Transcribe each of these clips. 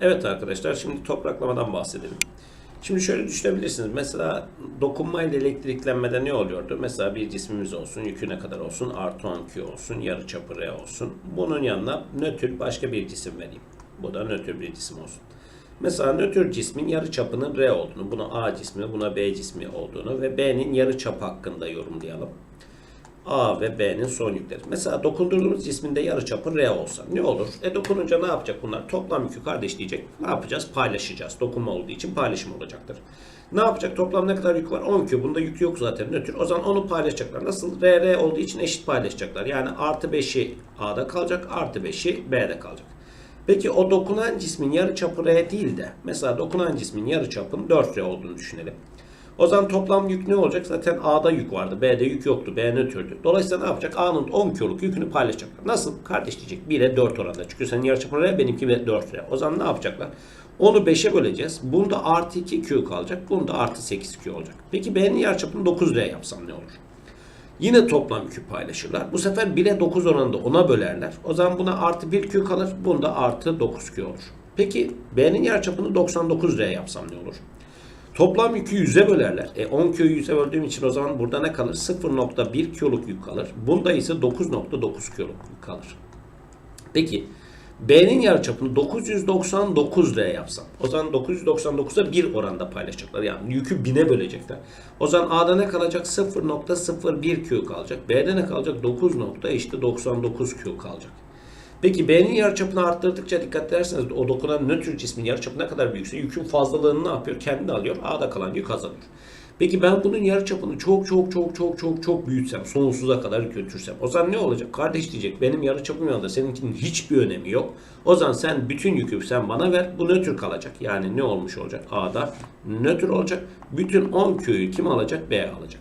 Evet arkadaşlar şimdi topraklamadan bahsedelim. Şimdi şöyle düşünebilirsiniz. Mesela dokunma ile elektriklenmede ne oluyordu? Mesela bir cismimiz olsun, yükü ne kadar olsun, artı 10 Q olsun, yarı çapı R olsun. Bunun yanına nötr başka bir cisim vereyim. Bu da nötr bir cisim olsun. Mesela nötr cismin yarı çapının R olduğunu, buna A cismi, buna B cismi olduğunu ve B'nin yarı çapı hakkında yorumlayalım. A ve B'nin son yükleri. Mesela dokundurduğumuz cisminde yarıçapı R olsa ne olur? E dokununca ne yapacak bunlar? Toplam yükü kardeşleyecek. Ne yapacağız? Paylaşacağız. Dokunma olduğu için paylaşım olacaktır. Ne yapacak? Toplam ne kadar yük var? 10 Q. Bunda yük yok zaten nötr. O zaman onu paylaşacaklar. Nasıl? R, R olduğu için eşit paylaşacaklar. Yani artı 5'i A'da kalacak. Artı 5'i B'de kalacak. Peki o dokunan cismin yarıçapı R değil de mesela dokunan cismin yarıçapının 4R olduğunu düşünelim. O zaman toplam yük ne olacak? Zaten A'da yük vardı. B'de yük yoktu. B nötrdü. Dolayısıyla ne yapacak? A'nın 10 kiloluk yükünü paylaşacaklar. Nasıl? Kardeş diyecek. 1'e 4 oranda. Çünkü senin yarıçapın R benimki ve 4 R. O zaman ne yapacaklar? Onu 5'e böleceğiz. Bunda artı 2 Q kalacak. Bunda artı 8 Q olacak. Peki B'nin yarıçapını 9 R yapsam ne olur? Yine toplam yükü paylaşırlar. Bu sefer 1'e 9 oranında 10'a bölerler. O zaman buna artı 1 Q kalır. Bunda artı 9 Q olur. Peki B'nin yarıçapını 99 R yapsam ne olur? Toplam yükü 100'e bölerler. E 10 Q'yu 100'e böldüğüm için o zaman burada ne kalır? 0.1 Q'luk yük kalır. Bunda ise 9.9 Q'luk yük kalır. Peki B'nin yarıçapını 999 R yapsam. O zaman 999'a 1 oranda paylaşacaklar. Yani yükü 1000'e bölecekler. O zaman A'da ne kalacak? 0.01 Q kalacak. B'de ne kalacak? 9. işte 99 Q kalacak. Peki B'nin yarıçapını arttırdıkça dikkat ederseniz o dokunan nötr cismin yarıçapı ne kadar büyükse yükün fazlalığını ne yapıyor? Kendi alıyor. A'da kalan yük azalıyor. Peki ben bunun yarıçapını çok çok çok çok çok çok büyütsem, sonsuza kadar götürsem o zaman ne olacak? Kardeş diyecek benim yarıçapım yanında seninkinin hiçbir önemi yok. O zaman sen bütün yükü sen bana ver bu nötr kalacak. Yani ne olmuş olacak? A'da nötr olacak. Bütün 10 Q'yu kim alacak? B alacak.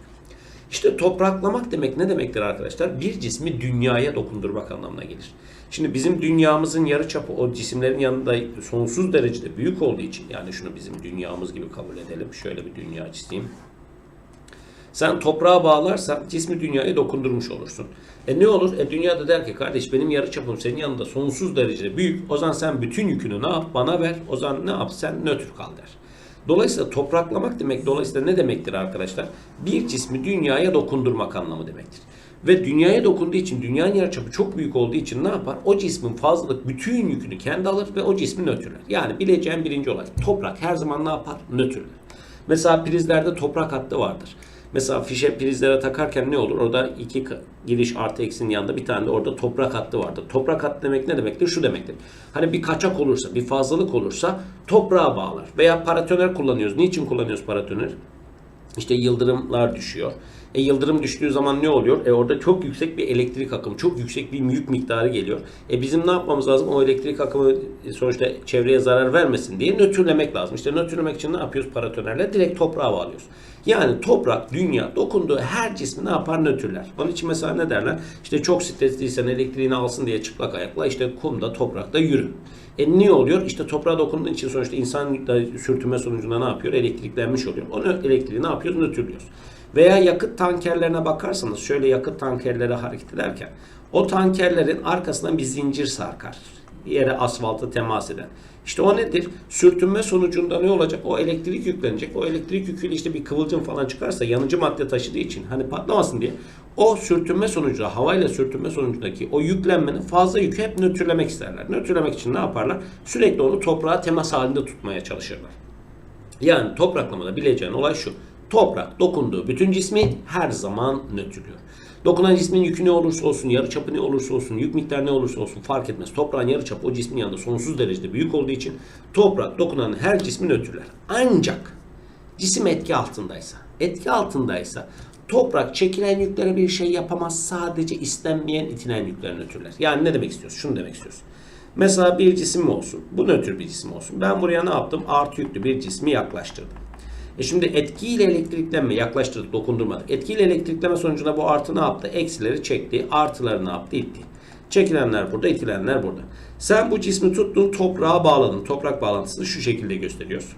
İşte topraklamak demek ne demektir arkadaşlar? Bir cismi dünyaya dokundurmak anlamına gelir. Şimdi bizim dünyamızın yarıçapı o cisimlerin yanında sonsuz derecede büyük olduğu için yani şunu bizim dünyamız gibi kabul edelim. Şöyle bir dünya çizeyim. Sen toprağa bağlarsan cismi dünyaya dokundurmuş olursun. E ne olur? E dünyada der ki kardeş benim yarıçapım senin yanında sonsuz derecede büyük. O zaman sen bütün yükünü ne yap? Bana ver. O zaman ne yap? Sen nötr kal der. Dolayısıyla topraklamak demek dolayısıyla ne demektir arkadaşlar? Bir cismi dünyaya dokundurmak anlamı demektir. Ve dünyaya dokunduğu için dünyanın yarıçapı çok büyük olduğu için ne yapar? O cismin fazlalık bütün yükünü kendi alır ve o cismi nötrler. Yani bileceğim birinci olay. Toprak her zaman ne yapar? Nötrler. Mesela prizlerde toprak hattı vardır. Mesela fişe prizlere takarken ne olur? Orada iki giriş artı eksinin yanında bir tane de orada toprak hattı vardır. Toprak hattı demek ne demektir? Şu demektir. Hani bir kaçak olursa, bir fazlalık olursa toprağa bağlar. Veya paratoner kullanıyoruz. Niçin kullanıyoruz paratoner? İşte yıldırımlar düşüyor. E yıldırım düştüğü zaman ne oluyor? E orada çok yüksek bir elektrik akımı, çok yüksek bir yük miktarı geliyor. E bizim ne yapmamız lazım? O elektrik akımı e, sonuçta çevreye zarar vermesin diye nötrlemek lazım. İşte nötrlemek için ne yapıyoruz paratonerle? Direkt toprağa bağlıyoruz. Yani toprak, dünya dokunduğu her cismi ne yapar? Nötrler. Onun için mesela ne derler? İşte çok stresliysen elektriğini alsın diye çıplak ayakla işte kumda, toprakta yürü. E niye oluyor? İşte toprağa dokunduğu için sonuçta insan da sürtünme sonucunda ne yapıyor? Elektriklenmiş oluyor. Onu elektriği ne yapıyoruz? Nötrlüyoruz. Veya yakıt tankerlerine bakarsanız şöyle yakıt tankerleri hareket ederken o tankerlerin arkasından bir zincir sarkar. Yere asfalta temas eden. İşte o nedir? Sürtünme sonucunda ne olacak? O elektrik yüklenecek. O elektrik yüküyle işte bir kıvılcım falan çıkarsa yanıcı madde taşıdığı için hani patlamasın diye o sürtünme sonucunda havayla sürtünme sonucundaki o yüklenmenin fazla yükü hep nötrlemek isterler. Nötrlemek için ne yaparlar? Sürekli onu toprağa temas halinde tutmaya çalışırlar. Yani topraklamada bileceğin olay şu. Toprak dokunduğu bütün cismi her zaman nötrlüyor. Dokunan cismin yükü ne olursa olsun, yarıçapı ne olursa olsun, yük miktarı ne olursa olsun fark etmez. Toprağın yarıçapı o cismin yanında sonsuz derecede büyük olduğu için toprak dokunan her cismi nötrler. Ancak cisim etki altındaysa, etki altındaysa toprak çekilen yüklere bir şey yapamaz. Sadece istenmeyen itilen yükler nötrler. Yani ne demek istiyoruz? Şunu demek istiyoruz. Mesela bir cisim olsun. Bu nötr bir cisim olsun. Ben buraya ne yaptım? Artı yüklü bir cismi yaklaştırdım. E şimdi etkiyle elektriklenme yaklaştırdık, dokundurmadık. Etkiyle elektrikleme sonucunda bu artı ne yaptı? Eksileri çekti, artıları ne yaptı? İtti. Çekilenler burada, itilenler burada. Sen bu cismi tuttun, toprağa bağladın. Toprak bağlantısını şu şekilde gösteriyorsun.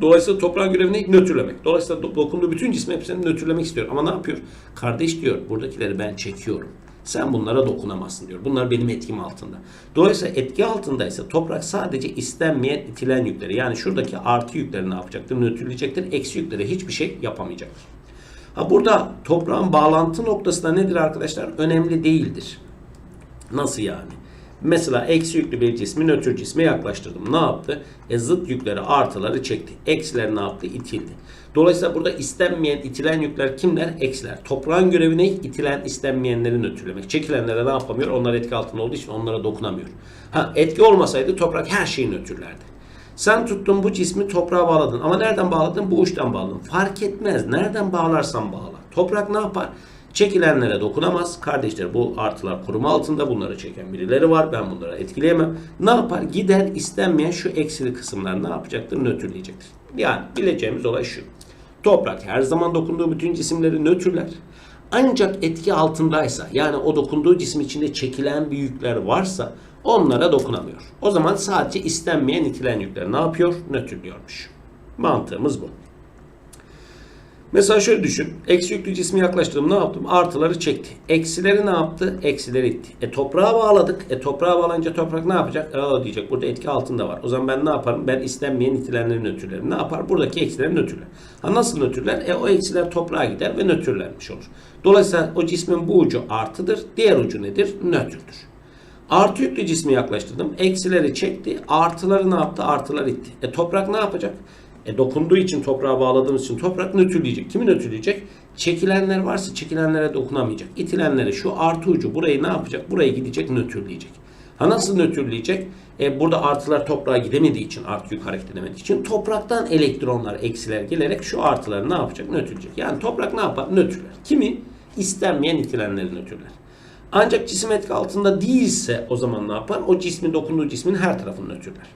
Dolayısıyla toprağın görevi ne? Nötrlemek. Dolayısıyla do- dokunduğu bütün cismi hepsini nötrlemek istiyor. Ama ne yapıyor? Kardeş diyor, buradakileri ben çekiyorum. Sen bunlara dokunamazsın diyor. Bunlar benim etkim altında. Dolayısıyla etki altındaysa toprak sadece istenmeyen itilen yükleri yani şuradaki artı yükleri ne yapacaktır? Nötrleyecektir. Eksi yükleri hiçbir şey yapamayacaktır. Ha burada toprağın bağlantı noktası da nedir arkadaşlar? Önemli değildir. Nasıl yani? Mesela eksi yüklü bir cismi nötr cisme yaklaştırdım. Ne yaptı? E zıt yükleri artıları çekti. Eksiler ne yaptı? İtildi. Dolayısıyla burada istenmeyen, itilen yükler kimler? Eksiler. Toprağın görevi ne? İtilen, istenmeyenleri nötrlemek. Çekilenlere ne yapamıyor? Onlar etki altında olduğu için onlara dokunamıyor. Ha etki olmasaydı toprak her şeyi nötrlerdi. Sen tuttun bu cismi toprağa bağladın. Ama nereden bağladın? Bu uçtan bağladın. Fark etmez. Nereden bağlarsan bağla. Toprak ne yapar? Çekilenlere dokunamaz. Kardeşler bu artılar koruma altında. Bunları çeken birileri var. Ben bunları etkileyemem. Ne yapar? Gider istenmeyen şu eksili kısımlar ne yapacaktır? Nötrleyecektir. Yani bileceğimiz olay şu. Toprak her zaman dokunduğu bütün cisimleri nötrler. Ancak etki altındaysa yani o dokunduğu cisim içinde çekilen bir yükler varsa onlara dokunamıyor. O zaman sadece istenmeyen itilen yükler ne yapıyor? Nötrlüyormuş. Mantığımız bu. Mesela şöyle düşün. Eksi yüklü cismi yaklaştırdım. Ne yaptım? Artıları çekti. Eksileri ne yaptı? Eksileri itti. E toprağa bağladık. E toprağa bağlanınca toprak ne yapacak? Aa diyecek. Burada etki altında var. O zaman ben ne yaparım? Ben istenmeyen itilenleri nötrlerim. Ne yapar? Buradaki eksileri nötrler. Ha nasıl nötrler? E o eksiler toprağa gider ve nötrlenmiş olur. Dolayısıyla o cismin bu ucu artıdır. Diğer ucu nedir? Nötrdür. Artı yüklü cismi yaklaştırdım. Eksileri çekti. Artıları ne yaptı? Artılar itti. E toprak ne yapacak? E dokunduğu için toprağa bağladığımız için toprak nötrleyecek. Kimi nötrleyecek? Çekilenler varsa çekilenlere dokunamayacak. İtilenlere şu artı ucu burayı ne yapacak? Buraya gidecek nötrleyecek. Ha nasıl nötrleyecek? E burada artılar toprağa gidemediği için, artı yük hareket edemediği için topraktan elektronlar, eksiler gelerek şu artıları ne yapacak? Nötrleyecek. Yani toprak ne yapar? Nötrler. Kimi? İstenmeyen itilenleri nötrler. Ancak cisim etki altında değilse o zaman ne yapar? O cismin dokunduğu cismin her tarafını nötrler.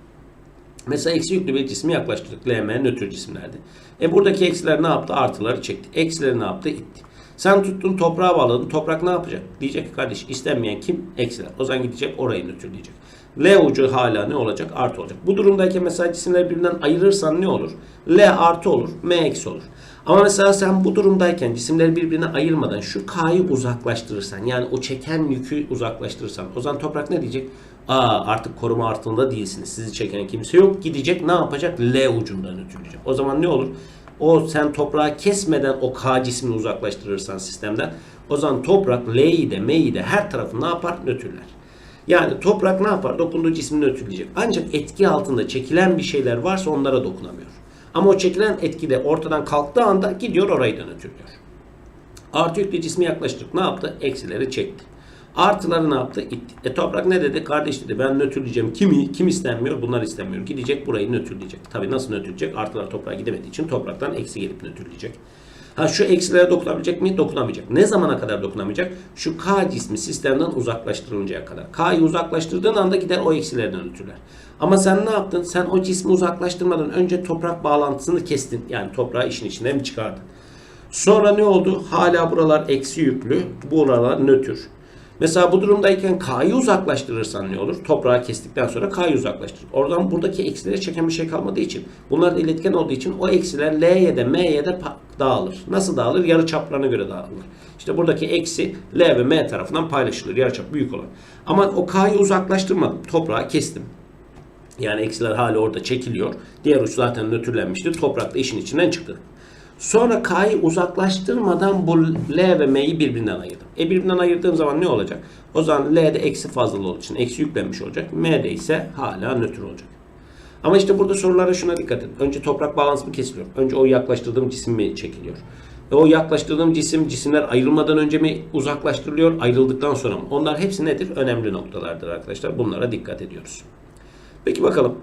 Mesela eksi yüklü bir cismi yaklaştırdık. LM nötr cisimlerdi. E buradaki eksiler ne yaptı? Artıları çekti. Eksileri ne yaptı? İtti. Sen tuttun toprağa bağladın. Toprak ne yapacak? Diyecek ki kardeş istenmeyen kim? Eksiler. O zaman gidecek orayı nötrleyecek. L ucu hala ne olacak? Artı olacak. Bu durumdayken mesela cisimleri birbirinden ayırırsan ne olur? L artı olur. M eksi olur. Ama mesela sen bu durumdayken cisimleri birbirine ayırmadan şu K'yı uzaklaştırırsan yani o çeken yükü uzaklaştırırsan o zaman toprak ne diyecek? Aa artık koruma altında değilsiniz. Sizi çeken kimse yok. Gidecek ne yapacak? L ucundan ötülecek. O zaman ne olur? O sen toprağı kesmeden o K cismini uzaklaştırırsan sistemden o zaman toprak L'yi de M'yi de her tarafı ne yapar? Nötrler. Yani toprak ne yapar? Dokunduğu cismini nötrleyecek. Ancak etki altında çekilen bir şeyler varsa onlara dokunamıyor. Ama o çekilen etki de ortadan kalktığı anda gidiyor orayı da nötrlüyor. Artı yüklü cismi yaklaştırdık. Ne yaptı? Eksileri çekti. Artıları ne yaptı? İtti. E toprak ne dedi? Kardeş dedi ben nötrleyeceğim. Kimi? Kim istenmiyor? Bunlar istenmiyor. Gidecek burayı nötrleyecek. Tabii nasıl nötrleyecek? Artılar toprağa gidemediği için topraktan eksi gelip nötrleyecek. Ha şu eksilere dokunabilecek mi? Dokunamayacak. Ne zamana kadar dokunamayacak? Şu K cismi sistemden uzaklaştırılıncaya kadar. K'yı uzaklaştırdığın anda gider o eksilerden ötürler. Ama sen ne yaptın? Sen o cismi uzaklaştırmadan önce toprak bağlantısını kestin. Yani toprağı işin içinden çıkardın? Sonra ne oldu? Hala buralar eksi yüklü. Buralar nötr. Mesela bu durumdayken K'yı uzaklaştırırsan ne olur? Toprağı kestikten sonra K'yı uzaklaştır. Oradan buradaki eksilere çeken bir şey kalmadığı için bunlar iletken olduğu için o eksiler L'ye de M'ye de dağılır. Nasıl dağılır? Yarı çaplarına göre dağılır. İşte buradaki eksi L ve M tarafından paylaşılır. Yarıçap büyük olan. Ama o K'yı uzaklaştırmadım. Toprağı kestim. Yani eksiler hala orada çekiliyor. Diğer uç zaten nötrlenmiştir. Toprak da işin içinden çıktı. Sonra K'yı uzaklaştırmadan bu L ve M'yi birbirinden ayırdım. E birbirinden ayırdığım zaman ne olacak? O zaman L'de eksi fazlalığı olduğu için eksi yüklenmiş olacak. M'de ise hala nötr olacak. Ama işte burada sorulara şuna dikkat edin. Önce toprak bağlantısı mı kesiliyor? Önce o yaklaştırdığım cisim mi çekiliyor? Ve o yaklaştırdığım cisim cisimler ayrılmadan önce mi uzaklaştırılıyor? Ayrıldıktan sonra mı? Onlar hepsi nedir? Önemli noktalardır arkadaşlar. Bunlara dikkat ediyoruz. Peki bakalım.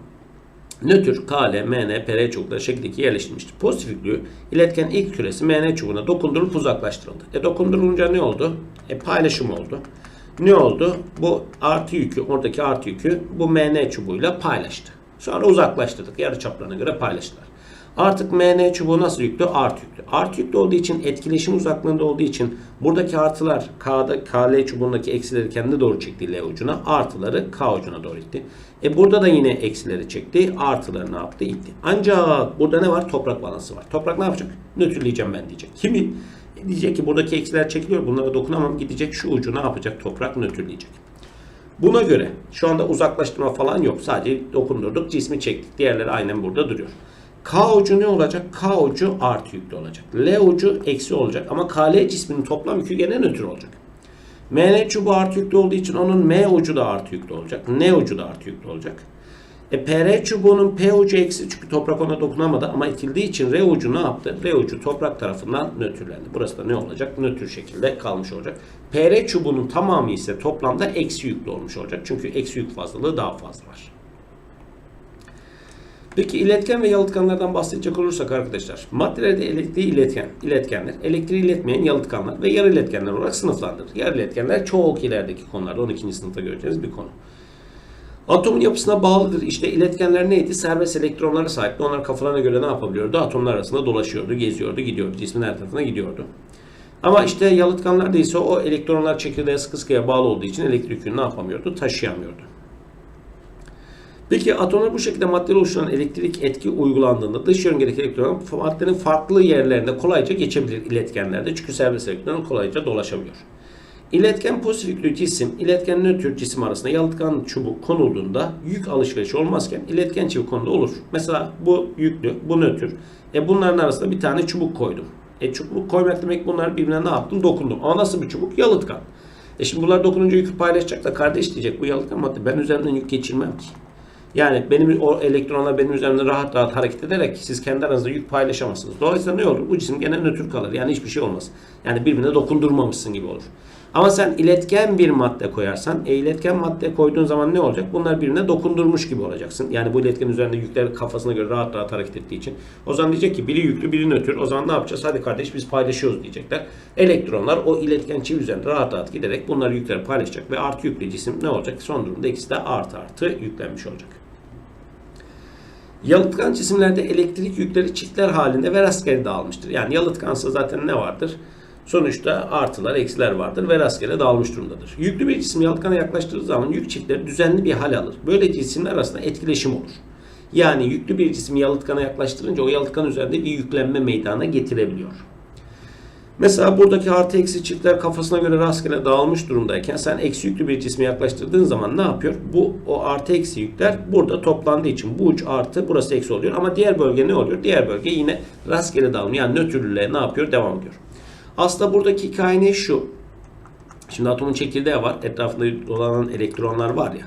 Nötr, KL, MN, PR çubukları şekildeki yerleştirilmiştir. Pozitif yüklü iletken ilk küresi MN çubuğuna dokundurulup uzaklaştırıldı. E dokundurulunca ne oldu? E paylaşım oldu. Ne oldu? Bu artı yükü, oradaki artı yükü bu MN çubuğuyla paylaştı. Sonra uzaklaştırdık. Yarı çaplarına göre paylaştılar. Artık MN çubuğu nasıl yüklü? Artı yüklü. Artı yüklü olduğu için etkileşim uzaklığında olduğu için buradaki artılar K'da KL çubuğundaki eksileri kendi doğru çekti L ucuna. Artıları K ucuna doğru itti. E burada da yine eksileri çekti. Artıları ne yaptı? İtti. Ancak burada ne var? Toprak balansı var. Toprak ne yapacak? Nötrleyeceğim ben diyecek. Kimi? Diyecek ki buradaki eksiler çekiliyor. Bunlara dokunamam. Gidecek şu ucu ne yapacak? Toprak nötrleyecek. Buna göre şu anda uzaklaştırma falan yok. Sadece dokundurduk, cismi çektik. Diğerleri aynen burada duruyor. K ucu ne olacak? K ucu artı yüklü olacak. L ucu eksi olacak. Ama KL cisminin toplam yükü gene nötr olacak. MN çubuğu artı yüklü olduğu için onun M ucu da artı yüklü olacak. N ucu da artı yüklü olacak. E, PR çubuğunun P ucu eksi çünkü toprak ona dokunamadı ama itildiği için R ucu ne yaptı? R ucu toprak tarafından nötrlendi. Burası da ne olacak? Nötr şekilde kalmış olacak. PR çubuğunun tamamı ise toplamda eksi yüklü olmuş olacak. Çünkü eksi yük fazlalığı daha fazla var. Peki iletken ve yalıtkanlardan bahsedecek olursak arkadaşlar, maddelerde elektriği iletken, iletkenler, elektriği iletmeyen yalıtkanlar ve yarı iletkenler olarak sınıflandırılır. Yarı iletkenler çok ilerideki konularda 12. sınıfta göreceğiniz bir konu. Atomun yapısına bağlıdır. İşte iletkenler neydi? Serbest elektronlara sahipti. Onlar kafalarına göre ne yapabiliyordu? Atomlar arasında dolaşıyordu, geziyordu, gidiyordu. Cismin her tarafına gidiyordu. Ama işte yalıtkanlar değilse o elektronlar çekirdeğe sıkı sıkıya bağlı olduğu için elektrik yükünü ne yapamıyordu? Taşıyamıyordu. Peki atomlar bu şekilde maddeyle oluşturan elektrik etki uygulandığında dış yörüngedeki elektronlar maddenin farklı yerlerinde kolayca geçebilir iletkenlerde. Çünkü serbest elektron kolayca dolaşabiliyor. İletken pozitif yüklü cisim, iletken nötr cisim arasında yalıtkan çubuk konulduğunda yük alışverişi olmazken iletken çubuk konuda olur. Mesela bu yüklü, bu nötr. E bunların arasında bir tane çubuk koydum. E çubuk koymak demek bunlar birbirine ne yaptım? Dokundum. Ama nasıl bir çubuk? Yalıtkan. E şimdi bunlar dokununca yükü paylaşacak da kardeş diyecek bu yalıtkan madde ben üzerinden yük geçirmem ki. Yani benim o elektronlar benim üzerimde rahat rahat hareket ederek siz kendi aranızda yük paylaşamazsınız. Dolayısıyla ne olur? Bu cisim gene nötr kalır. Yani hiçbir şey olmaz. Yani birbirine dokundurmamışsın gibi olur. Ama sen iletken bir madde koyarsan, e, iletken madde koyduğun zaman ne olacak? Bunlar birbirine dokundurmuş gibi olacaksın. Yani bu iletken üzerinde yükler kafasına göre rahat rahat hareket ettiği için. O zaman diyecek ki biri yüklü biri nötr. O zaman ne yapacağız? Hadi kardeş biz paylaşıyoruz diyecekler. Elektronlar o iletken çift üzerinde rahat rahat giderek bunları yükleri paylaşacak ve artı yüklü cisim ne olacak? Son durumda ikisi de artı artı yüklenmiş olacak. Yalıtkan cisimlerde elektrik yükleri çiftler halinde ve rastgele dağılmıştır. Yani yalıtkansa zaten ne vardır? Sonuçta artılar, eksiler vardır ve rastgele dağılmış durumdadır. Yüklü bir cisim yalıtkana yaklaştırdığı zaman yük çiftleri düzenli bir hal alır. Böyle cisimler arasında etkileşim olur. Yani yüklü bir cismi yalıtkana yaklaştırınca o yalıtkan üzerinde bir yüklenme meydana getirebiliyor. Mesela buradaki artı eksi çiftler kafasına göre rastgele dağılmış durumdayken sen eksi yüklü bir cismi yaklaştırdığın zaman ne yapıyor? Bu o artı eksi yükler burada toplandığı için bu uç artı burası eksi oluyor. Ama diğer bölge ne oluyor? Diğer bölge yine rastgele dağılım yani nötrlüğe ne yapıyor? Devam ediyor. Aslında buradaki hikaye ne şu? Şimdi atomun çekirdeği var. Etrafında dolanan elektronlar var ya.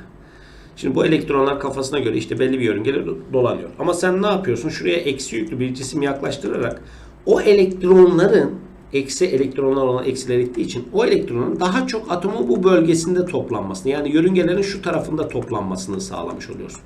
Şimdi bu elektronlar kafasına göre işte belli bir yörüngede dolanıyor. Ama sen ne yapıyorsun? Şuraya eksi yüklü bir cisim yaklaştırarak o elektronların eksi elektronlar olan eksiler ettiği için o elektronun daha çok atomun bu bölgesinde toplanmasını yani yörüngelerin şu tarafında toplanmasını sağlamış oluyorsun.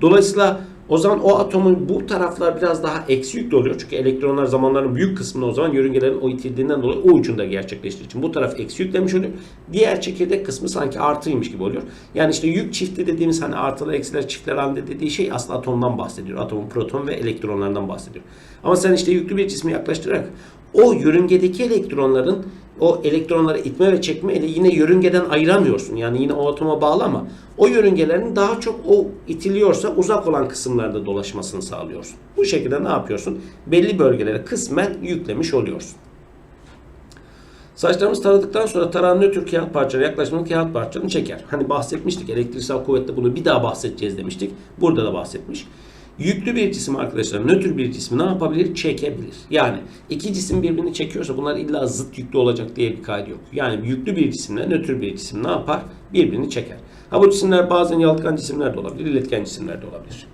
Dolayısıyla o zaman o atomun bu taraflar biraz daha eksi yüklü oluyor. Çünkü elektronlar zamanların büyük kısmını o zaman yörüngelerin o itildiğinden dolayı o ucunda gerçekleştiği için bu taraf eksi yüklemiş oluyor. Diğer çekirdek kısmı sanki artıymış gibi oluyor. Yani işte yük çifti dediğimiz hani artılar eksiler çiftler halinde dediği şey aslında atomdan bahsediyor. Atomun proton ve elektronlardan bahsediyor. Ama sen işte yüklü bir cismi yaklaştırarak o yörüngedeki elektronların o elektronları itme ve çekme ile yine yörüngeden ayıramıyorsun. Yani yine o atoma bağlı ama o yörüngelerin daha çok o itiliyorsa uzak olan kısımlarda dolaşmasını sağlıyorsun. Bu şekilde ne yapıyorsun? Belli bölgelere kısmen yüklemiş oluyorsun. Saçlarımız taradıktan sonra taran nötr kağıt parçaları yaklaşmanın kağıt parçalarını çeker. Hani bahsetmiştik elektriksel kuvvetle bunu bir daha bahsedeceğiz demiştik. Burada da bahsetmiş. Yüklü bir cisim arkadaşlar nötr bir cismi ne yapabilir? Çekebilir. Yani iki cisim birbirini çekiyorsa bunlar illa zıt yüklü olacak diye bir kaydı yok. Yani yüklü bir cisimle nötr bir cisim ne yapar? Birbirini çeker. Ha bu cisimler bazen yalıtkan cisimler de olabilir, iletken cisimler de olabilir.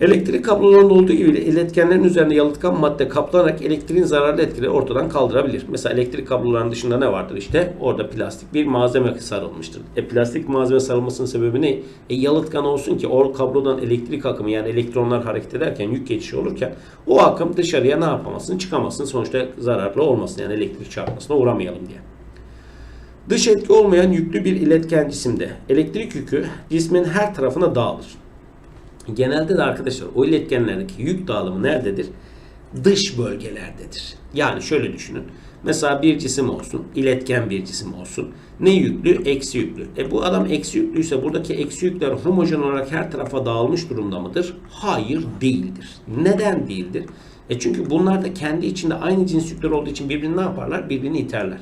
Elektrik kablolarında olduğu gibi iletkenlerin üzerinde yalıtkan madde kaplanarak elektriğin zararlı etkileri ortadan kaldırabilir. Mesela elektrik kablolarının dışında ne vardır işte? Orada plastik bir malzeme sarılmıştır. E plastik malzeme sarılmasının sebebi ne? E yalıtkan olsun ki o kablodan elektrik akımı yani elektronlar hareket ederken yük geçişi olurken o akım dışarıya ne yapamasın? Çıkamasın. Sonuçta zararlı olmasın. Yani elektrik çarpmasına uğramayalım diye. Dış etki olmayan yüklü bir iletken cisimde elektrik yükü cismin her tarafına dağılır. Genelde de arkadaşlar o iletkenlerdeki yük dağılımı nerededir? Dış bölgelerdedir. Yani şöyle düşünün. Mesela bir cisim olsun, iletken bir cisim olsun. Ne yüklü? Eksi yüklü. E bu adam eksi yüklüyse buradaki eksi yükler homojen olarak her tarafa dağılmış durumda mıdır? Hayır değildir. Neden değildir? E çünkü bunlar da kendi içinde aynı cins yükler olduğu için birbirini ne yaparlar? Birbirini iterler.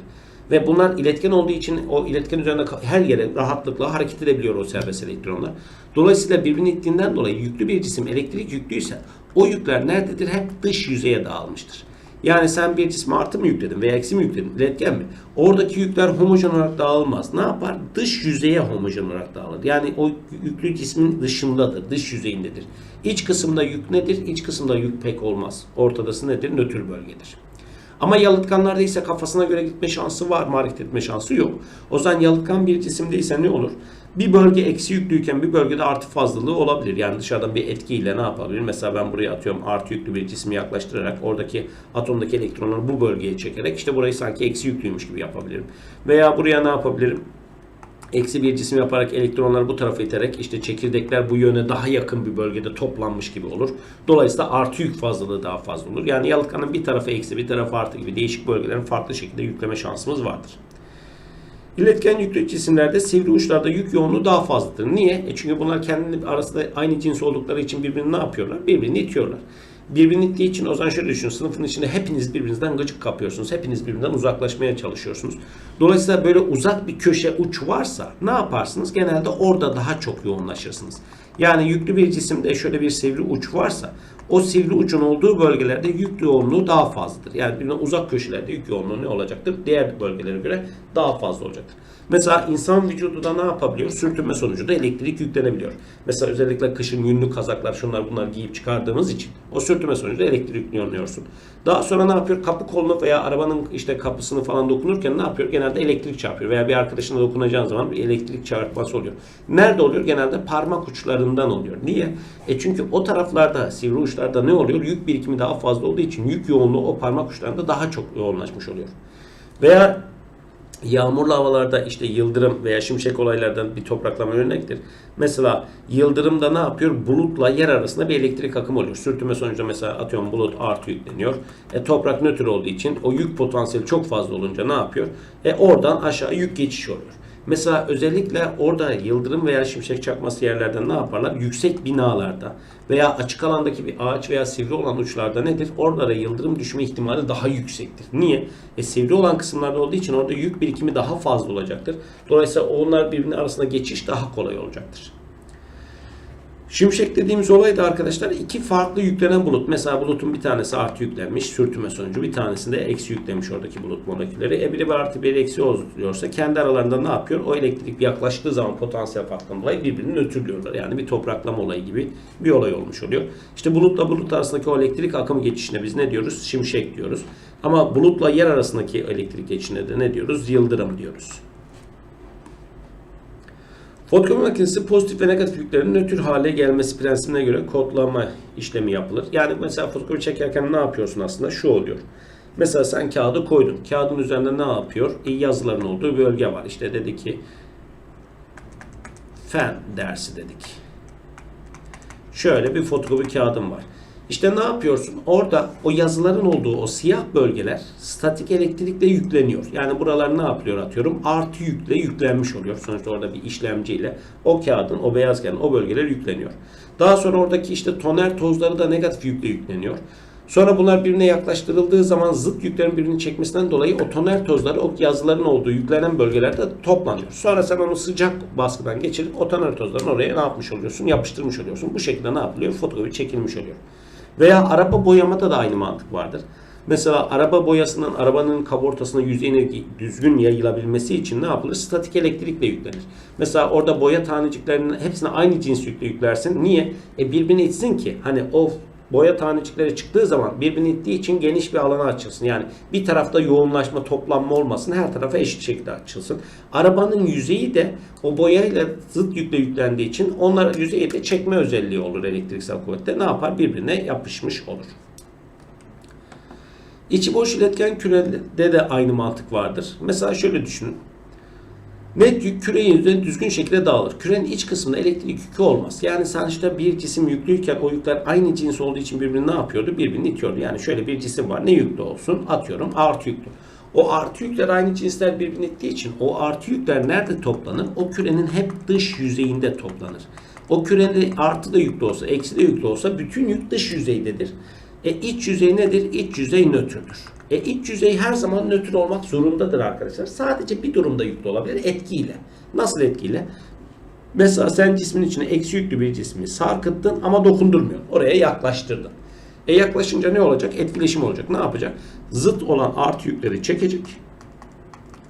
Ve bunlar iletken olduğu için o iletken üzerinde her yere rahatlıkla hareket edebiliyor o serbest elektronlar. Dolayısıyla birbirini ittiğinden dolayı yüklü bir cisim elektrik yüklüyse o yükler nerededir? Hep dış yüzeye dağılmıştır. Yani sen bir cisme artı mı yükledin veya eksi mi yükledin? İletken mi? Oradaki yükler homojen olarak dağılmaz. Ne yapar? Dış yüzeye homojen olarak dağılır. Yani o yüklü cismin dışındadır, dış yüzeyindedir. İç kısımda yük nedir? İç kısımda yük pek olmaz. Ortadası nedir? Nötr bölgedir. Ama yalıtkanlarda ise kafasına göre gitme şansı var mı? Etme şansı yok. O zaman yalıtkan bir cisimdeyse ne olur? Bir bölge eksi yüklüyken bir bölgede artı fazlalığı olabilir. Yani dışarıdan bir etkiyle ne yapabilir? Mesela ben buraya atıyorum artı yüklü bir cismi yaklaştırarak oradaki atomdaki elektronları bu bölgeye çekerek işte burayı sanki eksi yüklüymüş gibi yapabilirim. Veya buraya ne yapabilirim? Eksi bir cisim yaparak elektronları bu tarafa iterek işte çekirdekler bu yöne daha yakın bir bölgede toplanmış gibi olur. Dolayısıyla artı yük fazlalığı daha fazla olur. Yani yalıtkanın bir tarafı eksi bir tarafı artı gibi değişik bölgelerin farklı şekilde yükleme şansımız vardır. İletken yüklü cisimlerde sivri uçlarda yük yoğunluğu daha fazladır. Niye? E çünkü bunlar kendi arasında aynı cins oldukları için birbirini ne yapıyorlar? Birbirini itiyorlar. Birbirini ittiği için o zaman şöyle düşünün. Sınıfın içinde hepiniz birbirinizden gıcık kapıyorsunuz. Hepiniz birbirinden uzaklaşmaya çalışıyorsunuz. Dolayısıyla böyle uzak bir köşe uç varsa ne yaparsınız? Genelde orada daha çok yoğunlaşırsınız. Yani yüklü bir cisimde şöyle bir sivri uç varsa o sivri ucun olduğu bölgelerde yük yoğunluğu daha fazladır. Yani uzak köşelerde yük yoğunluğu ne olacaktır? Diğer bölgelere göre daha fazla olacaktır. Mesela insan vücudu da ne yapabiliyor? Sürtünme sonucu da elektrik yüklenebiliyor. Mesela özellikle kışın yünlü kazaklar şunlar bunlar giyip çıkardığımız için o sürtünme sonucu da elektrik yükleniyorsun. Daha sonra ne yapıyor? Kapı kolunu veya arabanın işte kapısını falan dokunurken ne yapıyor? Genelde elektrik çarpıyor. Veya bir arkadaşına dokunacağın zaman bir elektrik çarpması oluyor. Nerede oluyor? Genelde parmak uçlarından oluyor. Niye? E çünkü o taraflarda, sivri uçlarda ne oluyor? Yük birikimi daha fazla olduğu için yük yoğunluğu o parmak uçlarında daha çok yoğunlaşmış oluyor. Veya Yağmurlu havalarda işte yıldırım veya şimşek olaylardan bir topraklama örnektir. Mesela yıldırımda ne yapıyor? Bulutla yer arasında bir elektrik akımı oluyor. Sürtünme sonucu mesela atıyorum bulut artı yükleniyor. E, toprak nötr olduğu için o yük potansiyeli çok fazla olunca ne yapıyor? E, oradan aşağı yük geçişi oluyor. Mesela özellikle orada yıldırım veya şimşek çakması yerlerden ne yaparlar? Yüksek binalarda veya açık alandaki bir ağaç veya sivri olan uçlarda nedir? Oralara yıldırım düşme ihtimali daha yüksektir. Niye? E sivri olan kısımlarda olduğu için orada yük birikimi daha fazla olacaktır. Dolayısıyla onlar birbirinin arasında geçiş daha kolay olacaktır. Şimşek dediğimiz olay da arkadaşlar iki farklı yüklenen bulut. Mesela bulutun bir tanesi artı yüklenmiş sürtünme sonucu. Bir tanesinde eksi yüklemiş oradaki bulut molekülleri. E biri bir artı bir eksi oluyorsa kendi aralarında ne yapıyor? O elektrik yaklaştığı zaman potansiyel farkından dolayı birbirini nötrlüyorlar. Yani bir topraklama olayı gibi bir olay olmuş oluyor. İşte bulutla bulut arasındaki o elektrik akım geçişine biz ne diyoruz? Şimşek diyoruz. Ama bulutla yer arasındaki elektrik geçişine de ne diyoruz? Yıldırım diyoruz. Fotokopi makinesi pozitif ve negatif yüklerin nötr hale gelmesi prensibine göre kodlama işlemi yapılır. Yani mesela fotokopi çekerken ne yapıyorsun aslında? Şu oluyor. Mesela sen kağıdı koydun. Kağıdın üzerinde ne yapıyor? E, yazıların olduğu bölge var. İşte dedi ki fen dersi dedik. Şöyle bir fotokopi kağıdım var. İşte ne yapıyorsun? Orada o yazıların olduğu o siyah bölgeler statik elektrikle yükleniyor. Yani buralar ne yapıyor atıyorum? Artı yükle yüklenmiş oluyor. Sonuçta orada bir işlemciyle o kağıdın, o beyaz kağıdın o bölgeler yükleniyor. Daha sonra oradaki işte toner tozları da negatif yükle yükleniyor. Sonra bunlar birbirine yaklaştırıldığı zaman zıt yüklerin birbirini çekmesinden dolayı o toner tozları o yazıların olduğu yüklenen bölgelerde toplanıyor. Sonra sen onu sıcak baskıdan geçirip o toner tozlarını oraya ne yapmış oluyorsun? Yapıştırmış oluyorsun. Bu şekilde ne yapılıyor? Fotokopi çekilmiş oluyor. Veya araba boyamada da aynı mantık vardır. Mesela araba boyasının arabanın kaportasına yüzeyine düzgün yayılabilmesi için ne yapılır? Statik elektrikle yüklenir. Mesela orada boya taneciklerinin hepsine aynı cins yükle yüklersin. Niye? E birbirini itsin ki hani o boya tanecikleri çıktığı zaman birbirini ittiği için geniş bir alana açılsın. Yani bir tarafta yoğunlaşma, toplanma olmasın. Her tarafa eşit şekilde açılsın. Arabanın yüzeyi de o boyayla zıt yükle yüklendiği için onlar yüzeyi de çekme özelliği olur elektriksel kuvvette. Ne yapar? Birbirine yapışmış olur. İçi boş iletken kürede de aynı mantık vardır. Mesela şöyle düşünün. Net yük kürenin üzerine düzgün şekilde dağılır. Kürenin iç kısmında elektrik yükü olmaz. Yani sonuçta bir cisim yüklüyken o yükler aynı cins olduğu için birbirini ne yapıyordu? Birbirini itiyordu. Yani şöyle bir cisim var. Ne yüklü olsun? Atıyorum artı yüklü. O artı yükler aynı cinsler birbirini ittiği için o artı yükler nerede toplanır? O kürenin hep dış yüzeyinde toplanır. O kürede artı da yüklü olsa, eksi de yüklü olsa bütün yük dış yüzeydedir. E iç yüzey nedir? İç yüzey nötrdür. E iç yüzey her zaman nötr olmak zorundadır arkadaşlar. Sadece bir durumda yüklü olabilir etkiyle. Nasıl etkiyle? Mesela sen cismin içine eksi yüklü bir cismi sarkıttın ama dokundurmuyor. Oraya yaklaştırdın. E yaklaşınca ne olacak? Etkileşim olacak. Ne yapacak? Zıt olan artı yükleri çekecek.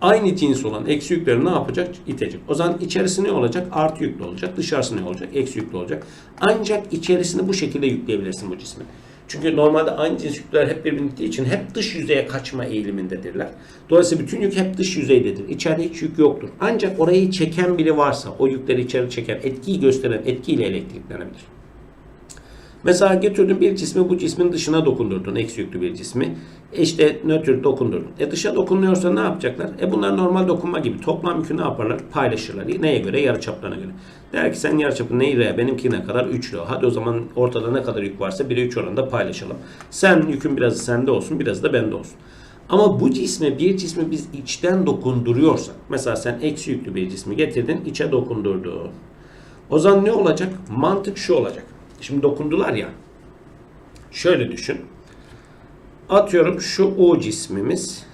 Aynı cins olan eksi yükleri ne yapacak? İtecek. O zaman içerisi ne olacak? Artı yüklü olacak. Dışarısı ne olacak? Eksi yüklü olacak. Ancak içerisini bu şekilde yükleyebilirsin bu cismin. Çünkü normalde aynı cins yükler hep birbirini ittiği için hep dış yüzeye kaçma eğilimindedirler. Dolayısıyla bütün yük hep dış yüzeydedir. İçeride hiç yük yoktur. Ancak orayı çeken biri varsa, o yükleri içeri çeken, etkiyi gösteren etkiyle elektriklenebilir. Mesela götürdün bir cismi bu cismin dışına dokundurdun. Eksi yüklü bir cismi. E işte nötr dokundurdun. E dışa dokunuyorsa ne yapacaklar? E bunlar normal dokunma gibi. Toplam yükü ne yaparlar? Paylaşırlar. Neye göre? Yarıçaplarına göre. Der ki sen yarıçapı ne R? Benimki ne kadar? 3 lira. Hadi o zaman ortada ne kadar yük varsa 1'e 3 oranında paylaşalım. Sen yükün birazı sende olsun, biraz da bende olsun. Ama bu cisme bir cismi biz içten dokunduruyorsak, mesela sen eksi yüklü bir cismi getirdin, içe dokundurdun. O zaman ne olacak? Mantık şu olacak. Şimdi dokundular ya. Şöyle düşün. Atıyorum şu O cismimiz.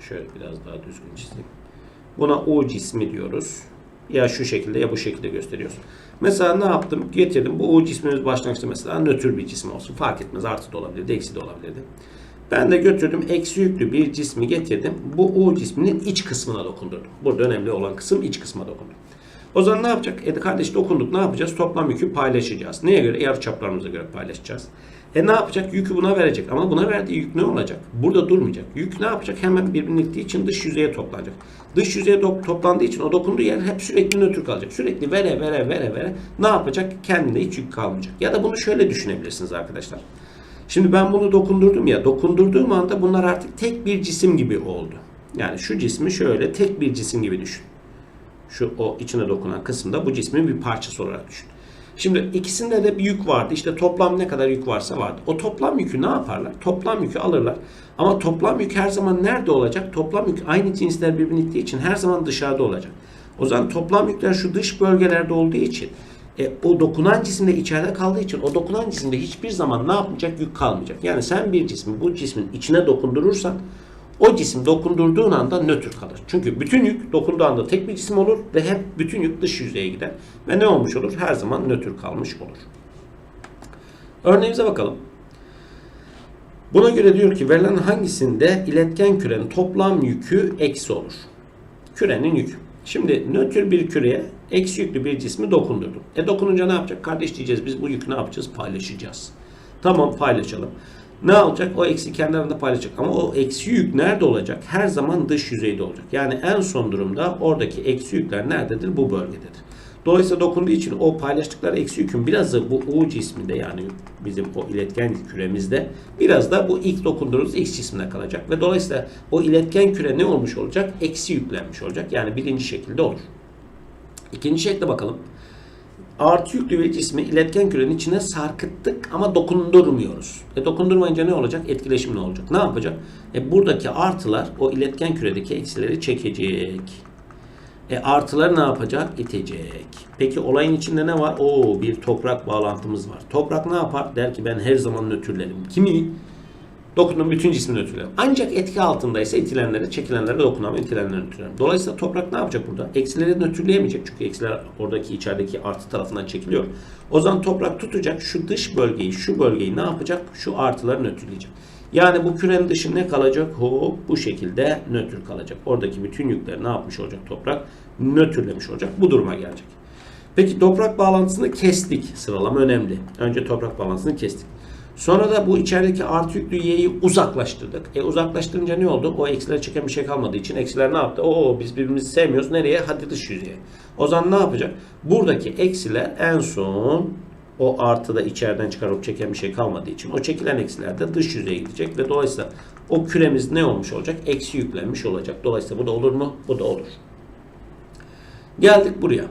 Şöyle biraz daha düzgün çizeyim. Buna O cismi diyoruz. Ya şu şekilde ya bu şekilde gösteriyoruz. Mesela ne yaptım? Getirdim. Bu O cismimiz başlangıçta mesela nötr bir cisim olsun. Fark etmez. Artı da olabilirdi, eksi de olabilirdi. Ben de götürdüm eksi yüklü bir cismi getirdim. Bu O cisminin iç kısmına dokundurdum. Burada önemli olan kısım iç kısma dokundum. O zaman ne yapacak? E kardeş dokunduk ne yapacağız? Toplam yükü paylaşacağız. Neye göre? Yarı çaplarımıza göre paylaşacağız. E ne yapacak? Yükü buna verecek. Ama buna verdiği yük ne olacak? Burada durmayacak. Yük ne yapacak? Hemen birbirini ittiği için dış yüzeye toplanacak. Dış yüzeye toplandığı için o dokunduğu yer hep sürekli nötr kalacak. Sürekli vere vere vere vere ne yapacak? Kendine hiç yük kalmayacak. Ya da bunu şöyle düşünebilirsiniz arkadaşlar. Şimdi ben bunu dokundurdum ya. Dokundurduğum anda bunlar artık tek bir cisim gibi oldu. Yani şu cismi şöyle tek bir cisim gibi düşün. Şu o içine dokunan kısımda bu cismin bir parçası olarak düşün. Şimdi ikisinde de bir yük vardı. İşte toplam ne kadar yük varsa vardı. O toplam yükü ne yaparlar? Toplam yükü alırlar. Ama toplam yük her zaman nerede olacak? Toplam yük aynı cinsler birbirini ittiği için her zaman dışarıda olacak. O zaman toplam yükler şu dış bölgelerde olduğu için e, o dokunan cisimde içeride kaldığı için o dokunan cisimde hiçbir zaman ne yapmayacak? Yük kalmayacak. Yani sen bir cismi bu cismin içine dokundurursan o cisim dokundurduğun anda nötr kalır. Çünkü bütün yük dokunduğu anda tek bir cisim olur ve hep bütün yük dış yüzeye gider. Ve ne olmuş olur? Her zaman nötr kalmış olur. Örneğimize bakalım. Buna göre diyor ki verilen hangisinde iletken kürenin toplam yükü eksi olur? Kürenin yükü. Şimdi nötr bir küreye eksi yüklü bir cismi dokundurdum. E dokununca ne yapacak? Kardeş diyeceğiz biz bu yükü ne yapacağız? Paylaşacağız. Tamam paylaşalım. Ne olacak? O eksi kendi arasında paylaşacak. Ama o eksi yük nerede olacak? Her zaman dış yüzeyde olacak. Yani en son durumda oradaki eksi yükler nerededir? Bu bölgededir. Dolayısıyla dokunduğu için o paylaştıkları eksi yükün biraz da bu U cisminde yani bizim o iletken küremizde biraz da bu ilk dokunduğumuz X cisminde kalacak. Ve dolayısıyla o iletken küre ne olmuş olacak? Eksi yüklenmiş olacak. Yani birinci şekilde olur. İkinci şekle bakalım. Artı yüklü bir cismi iletken kürenin içine sarkıttık ama dokundurmuyoruz. E dokundurmayınca ne olacak? Etkileşim ne olacak? Ne yapacak? E buradaki artılar o iletken küredeki eksileri çekecek. E artılar ne yapacak? İtecek. Peki olayın içinde ne var? Oo bir toprak bağlantımız var. Toprak ne yapar? Der ki ben her zaman nötrlerim. Kimi? Dokunun bütün cismini nötrlerim. Ancak etki altındaysa itilenlere, çekilenlere dokunamam, itilenlere nötrlerim. Dolayısıyla toprak ne yapacak burada? Eksileri nötrleyemeyecek. Çünkü eksiler oradaki içerideki artı tarafından çekiliyor. O zaman toprak tutacak şu dış bölgeyi, şu bölgeyi ne yapacak? Şu artıları nötrleyecek. Yani bu kürenin dışı ne kalacak? Hop bu şekilde nötr kalacak. Oradaki bütün yükleri ne yapmış olacak toprak? Nötrlemiş olacak. Bu duruma gelecek. Peki toprak bağlantısını kestik. Sıralama önemli. Önce toprak bağlantısını kestik. Sonra da bu içerideki artı yüklü y'yi uzaklaştırdık. E uzaklaştırınca ne oldu? O eksileri çeken bir şey kalmadığı için eksiler ne yaptı? Oo biz birbirimizi sevmiyoruz. Nereye? Hadi dış yüzeye. O zaman ne yapacak? Buradaki eksiler en son o artı da içeriden çıkarıp çeken bir şey kalmadığı için o çekilen eksiler de dış yüzeye gidecek ve dolayısıyla o küremiz ne olmuş olacak? Eksi yüklenmiş olacak. Dolayısıyla bu da olur mu? Bu da olur. Geldik buraya.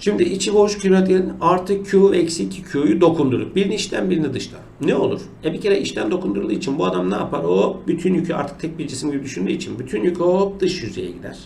Şimdi içi boş küretin artı Q eksi 2 Q'yu dokundurup birini içten birini dıştan. Ne olur? E bir kere içten dokundurulduğu için bu adam ne yapar? O bütün yükü artık tek bir cisim gibi düşündüğü için bütün yük hop dış yüzeye gider.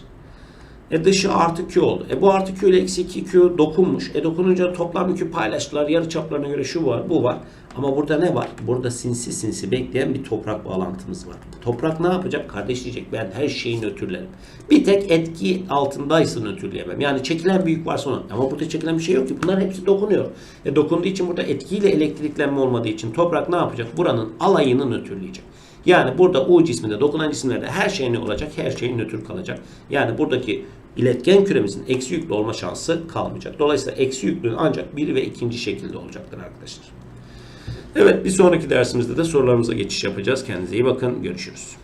E dışı artı Q oldu. E bu artı Q ile eksi 2 Q dokunmuş. E dokununca toplam yükü paylaştılar. Yarı çaplarına göre şu var, bu var. Ama burada ne var? Burada sinsi sinsi bekleyen bir toprak bağlantımız var. Toprak ne yapacak? Kardeş diyecek ben her şeyi nötrlerim. Bir tek etki altındaysa nötrleyemem. Yani çekilen bir yük varsa ona. Ama burada çekilen bir şey yok ki. Bunlar hepsi dokunuyor. E dokunduğu için burada etkiyle elektriklenme olmadığı için toprak ne yapacak? Buranın alayını nötrleyecek. Yani burada U cisminde dokunan cisimlerde her şey ne olacak? Her şey nötr kalacak. Yani buradaki iletken küremizin eksi yüklü olma şansı kalmayacak. Dolayısıyla eksi yüklü ancak bir ve ikinci şekilde olacaktır arkadaşlar. Evet bir sonraki dersimizde de sorularımıza geçiş yapacağız. Kendinize iyi bakın. Görüşürüz.